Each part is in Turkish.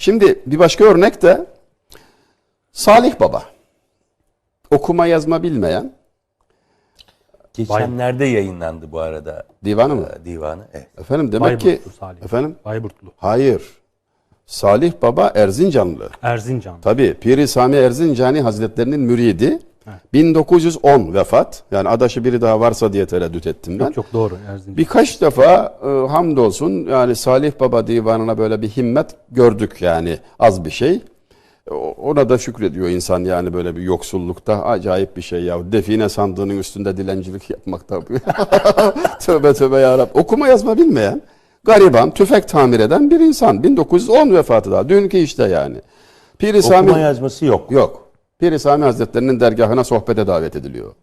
Şimdi bir başka örnek de Salih Baba. Okuma yazma bilmeyen Geçenlerde yayınlandı bu arada divanı mı? e, divanı. Evet. Efendim demek ki Bayburtlu Salih. efendim Bayburtlu. hayır. Salih Baba Erzincanlı. Erzincan. Tabii Piri Sami Erzincani Hazretlerinin müridi. 1910 vefat. Yani adaşı biri daha varsa diye tereddüt ettim ben. Çok çok doğru Erzincan. Birkaç defa e, hamdolsun yani Salih Baba divanına böyle bir himmet gördük yani az bir şey. O- Ona da şükrediyor insan yani böyle bir yoksullukta acayip bir şey ya. Define sandığının üstünde dilencilik yapmak tabii. tövbe tövbe yarabbim. Okuma yazma bilmeyen, gariban, tüfek tamir eden bir insan. 1910 vefatı daha. Dünkü işte yani. Piri Sami... Okuma yazması yok. Yok. Piri Sami Hazretlerinin dergahına sohbete davet ediliyor.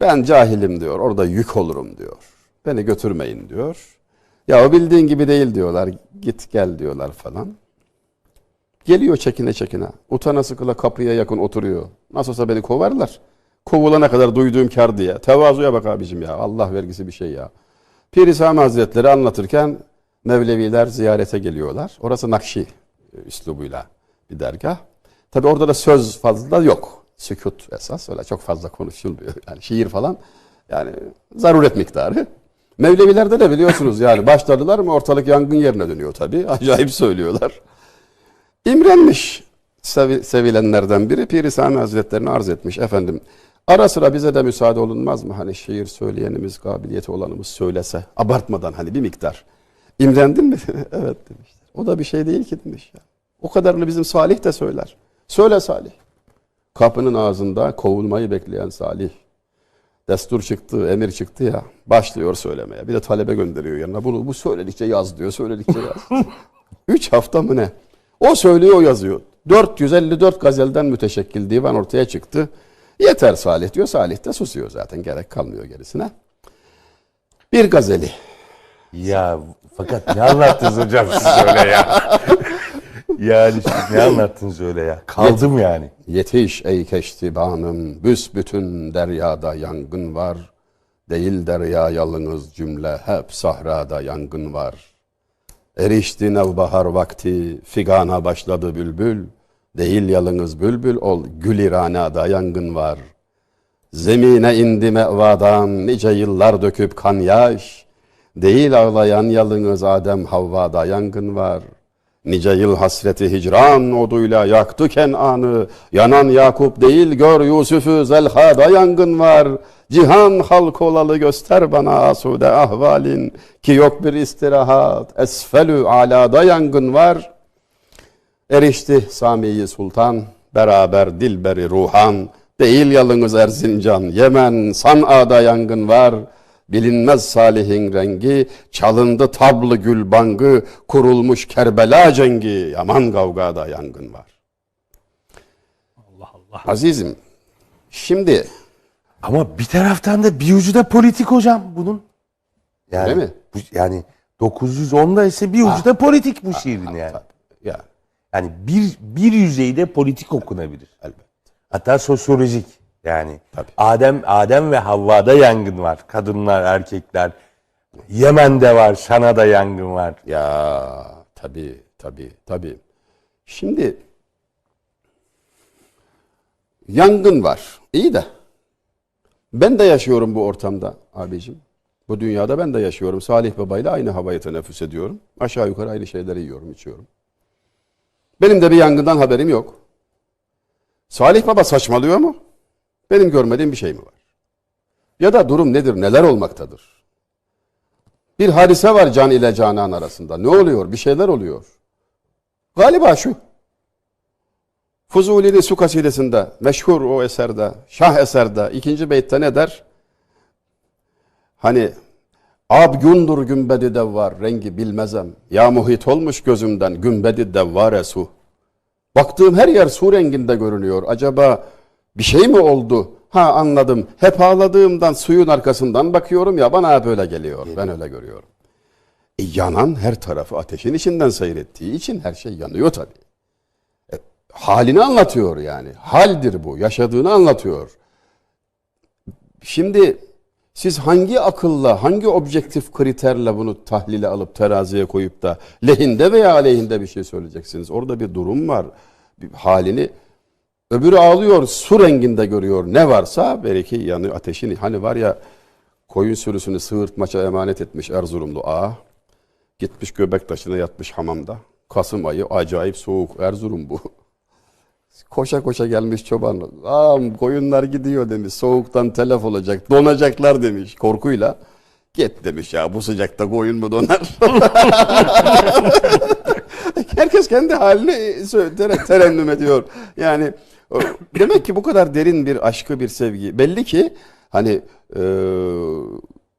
Ben cahilim diyor. Orada yük olurum diyor. Beni götürmeyin diyor. Ya o bildiğin gibi değil diyorlar. Git gel diyorlar falan. Geliyor çekine çekine. Utana sıkıla kapıya yakın oturuyor. Nasıl olsa beni kovarlar. Kovulana kadar duyduğum kar diye. Tevazuya bak abicim ya. Allah vergisi bir şey ya. Piri Sami Hazretleri anlatırken Mevleviler ziyarete geliyorlar. Orası Nakşi üslubuyla bir dergah. Tabi orada da söz fazla yok. Sükut esas. Öyle çok fazla konuşulmuyor. Yani şiir falan. Yani zaruret miktarı. Mevlevilerde de biliyorsunuz yani başladılar mı ortalık yangın yerine dönüyor tabi. Acayip söylüyorlar. İmrenmiş sevi- sevilenlerden biri Piri Sami Hazretlerini arz etmiş. Efendim ara sıra bize de müsaade olunmaz mı? Hani şiir söyleyenimiz, kabiliyeti olanımız söylese. Abartmadan hani bir miktar. İmrendin mi? evet demişler. O da bir şey değil ki demiş. Ya. O kadarını bizim Salih de söyler. Söyle Salih. Kapının ağzında kovulmayı bekleyen Salih. Destur çıktı, emir çıktı ya. Başlıyor söylemeye. Bir de talebe gönderiyor yanına. Bunu bu söyledikçe yaz diyor. Söyledikçe yaz. Üç hafta mı ne? O söylüyor o yazıyor. 454 gazelden müteşekkil divan ortaya çıktı. Yeter Salih diyor. Salih de susuyor zaten. Gerek kalmıyor gerisine. Bir gazeli. Ya fakat ne anlattınız hocam siz öyle ya? yani siz ne anlattınız öyle ya? Kaldım yani. Yetiş ey keştibanım, büsbütün deryada yangın var. Değil derya yalınız cümle, hep sahrada yangın var. Erişti nevbahar vakti, figana başladı bülbül. Değil yalınız bülbül ol, gül iranada yangın var. Zemine indi mevadan, nice yıllar döküp kan yaş. Değil ağlayan yalınız Adem Havva'da yangın var. Nice yıl hasreti hicran oduyla yaktı Kenan'ı. Yanan Yakup değil gör Yusuf'u Zelha'da yangın var. Cihan halk olalı göster bana asude ahvalin. Ki yok bir istirahat. Esfelü alada yangın var. Erişti Sami'yi Sultan, beraber Dilberi Ruhan, değil yalınız Erzincan, Yemen, San'a'da yangın var. Bilinmez Salih'in rengi, çalındı tablı gül bangı, kurulmuş Kerbela cengi, yaman kavgada yangın var. Allah Allah. Azizim, şimdi Ama bir taraftan da bir ucu da politik hocam bunun. Yani, Öyle mi? Bu, yani 910'da ise bir ucu da politik bu şiirin yani. ya Yani bir, bir yüzeyde politik okunabilir. elbette. Hatta sosyolojik yani. Tabii. Adem Adem ve Havva'da yangın var. Kadınlar, erkekler. Yemen'de var, Şana'da yangın var. Ya tabii tabii tabii. Şimdi yangın var. İyi de ben de yaşıyorum bu ortamda abicim. Bu dünyada ben de yaşıyorum. Salih Baba ile aynı havayı teneffüs ediyorum. Aşağı yukarı aynı şeyleri yiyorum, içiyorum. Benim de bir yangından haberim yok. Salih Baba saçmalıyor mu? Benim görmediğim bir şey mi var? Ya da durum nedir, neler olmaktadır? Bir hadise var can ile canan arasında. Ne oluyor? Bir şeyler oluyor. Galiba şu. Fuzuli'nin su kasidesinde, meşhur o eserde, şah eserde, ikinci beytte ne der? Hani Abgundur gümbedi devvar, rengi bilmezem. Ya muhit olmuş gözümden gümbedi devvare su. Baktığım her yer su renginde görünüyor. Acaba bir şey mi oldu? Ha anladım. Hep ağladığımdan suyun arkasından bakıyorum ya bana hep öyle geliyor. Ben öyle görüyorum. E, yanan her tarafı ateşin içinden seyrettiği için her şey yanıyor tabii. E, halini anlatıyor yani. Haldir bu. Yaşadığını anlatıyor. Şimdi Siz hangi akılla, hangi objektif kriterle bunu tahlile alıp teraziye koyup da lehinde veya aleyhinde bir şey söyleyeceksiniz? Orada bir durum var. Bir halini öbürü ağlıyor, su renginde görüyor. Ne varsa belki yanı ateşin. Hani var ya koyun sürüsünü sığırtmaça emanet etmiş Erzurumlu ağa. Gitmiş göbek taşına yatmış hamamda. Kasım ayı acayip soğuk. Erzurum bu. Koşa koşa gelmiş çoban. Ağam koyunlar gidiyor demiş. Soğuktan telef olacak. Donacaklar demiş korkuyla. Git demiş ya bu sıcakta koyun mu donar? Herkes kendi halini tere- terennüm ediyor. Yani demek ki bu kadar derin bir aşkı bir sevgi. Belli ki hani e,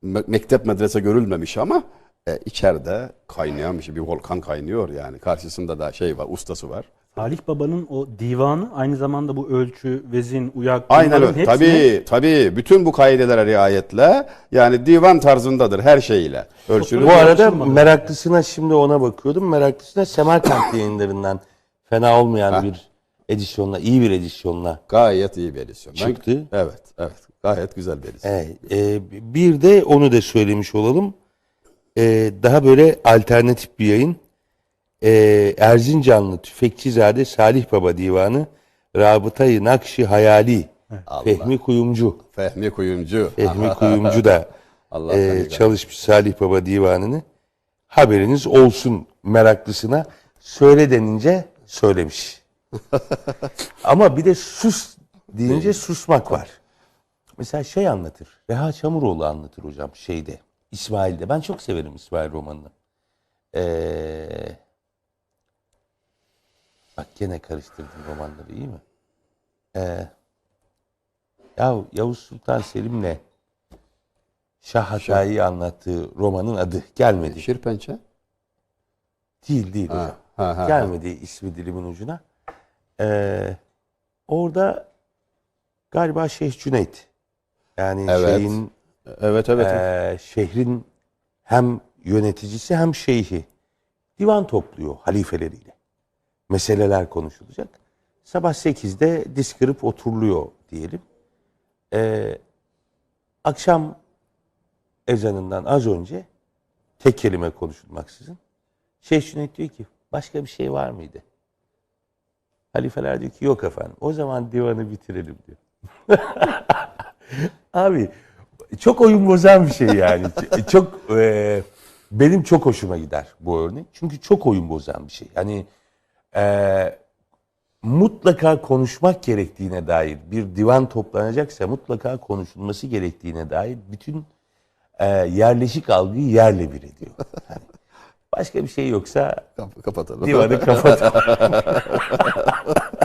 me- mektep medrese görülmemiş ama e, içeride kaynayan bir şey. Bir volkan kaynıyor yani. Karşısında da şey var, ustası var. Salih Baba'nın o divanı aynı zamanda bu ölçü, vezin, uyak Aynen öyle. hepsini- Tabii tabii. Bütün bu kaidelere riayetle yani divan tarzındadır her şeyiyle. Ölçülü. Bu arada meraklısına şimdi ona bakıyordum. Meraklısına Semerkant yayınlarından fena olmayan bir edisyonla, iyi bir edisyonla. Gayet iyi bir edisyon. Ben- Çıktı. evet, evet. Gayet güzel bir edisyon. Evet, e, bir de onu da söylemiş olalım. E, daha böyle alternatif bir yayın. E, Erzincanlı Tüfekçizade Salih Baba Divanı Rabıtayı Nakşi Hayali Fehmi Kuyumcu. Fehmi Kuyumcu. Fehmi Kuyumcu da Allah e, çalışmış Salih Baba Divanı'nı. Haberiniz olsun meraklısına. Söyle denince söylemiş. Ama bir de sus deyince susmak var. Mesela şey anlatır. Reha Çamuroğlu anlatır hocam şeyde. İsmail'de. Ben çok severim İsmail romanını. Ee, bak gene karıştırdım romanları iyi mi? Ee, ya Yavuz Sultan Selim'le Şah Hatay'ı anlattığı romanın adı gelmedi. Şirpençe. Değil değil hocam. Ha, ha, ha. Gelmedi ismi dilimin ucuna. Ee, orada galiba Şeyh Cüneyt. Yani Evet. şeyin Evet evet. ee, şehrin hem yöneticisi hem şeyhi divan topluyor halifeleriyle. Meseleler konuşulacak. Sabah 8'de diz kırıp oturuluyor diyelim. Ee, akşam ezanından az önce tek kelime konuşulmaksızın Şeyh Cüneyt diyor ki başka bir şey var mıydı? Halifeler diyor ki yok efendim. O zaman divanı bitirelim diyor. Abi çok oyun bozan bir şey yani. Çok e, benim çok hoşuma gider bu örnek. Çünkü çok oyun bozan bir şey. Yani e, mutlaka konuşmak gerektiğine dair bir divan toplanacaksa mutlaka konuşulması gerektiğine dair bütün e, yerleşik algıyı yerle bir ediyor. Yani başka bir şey yoksa Kap- kapatalım. divanı kapat.